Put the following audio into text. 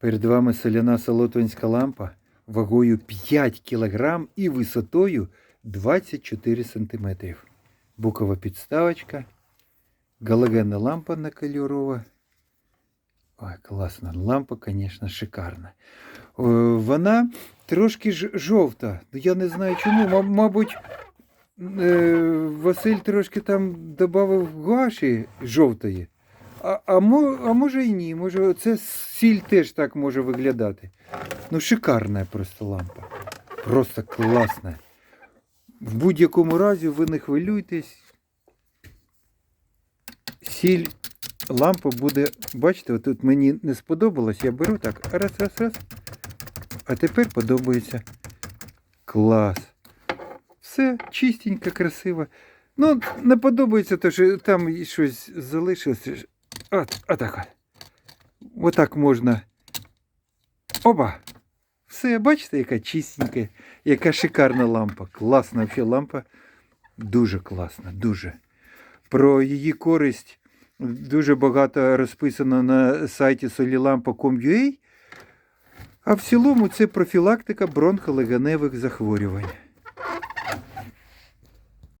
Перед вами соляна солотвинська лампа вагою 5 кг і висотою 24 см. Букова підставочка, галогенна лампа накольорова. Ой, класна лампа, звісно, шикарна. Вона трошки жовта. Ну, Я не знаю чому. Мабуть, е, Василь трошки там додав гаші жовтої. А, а, може і ні. Може, це сіль теж так може виглядати. Ну, шикарна просто лампа. Просто класна. В будь-якому разі ви не хвилюйтесь. Сіль лампа буде. Бачите, тут мені не сподобалось. Я беру так. Раз, раз, раз. А тепер подобається. Клас. Все чистенько, красиво. Ну, не подобається те, що там щось залишилося. От, отак. от. Отак можна. Оба! Все, бачите, яка чистенька, яка шикарна лампа. Класна взагалі лампа. Дуже класна, дуже. Про її користь дуже багато розписано на сайті solilampa.com.ua. А в цілому це профілактика бронхолегеневих захворювань.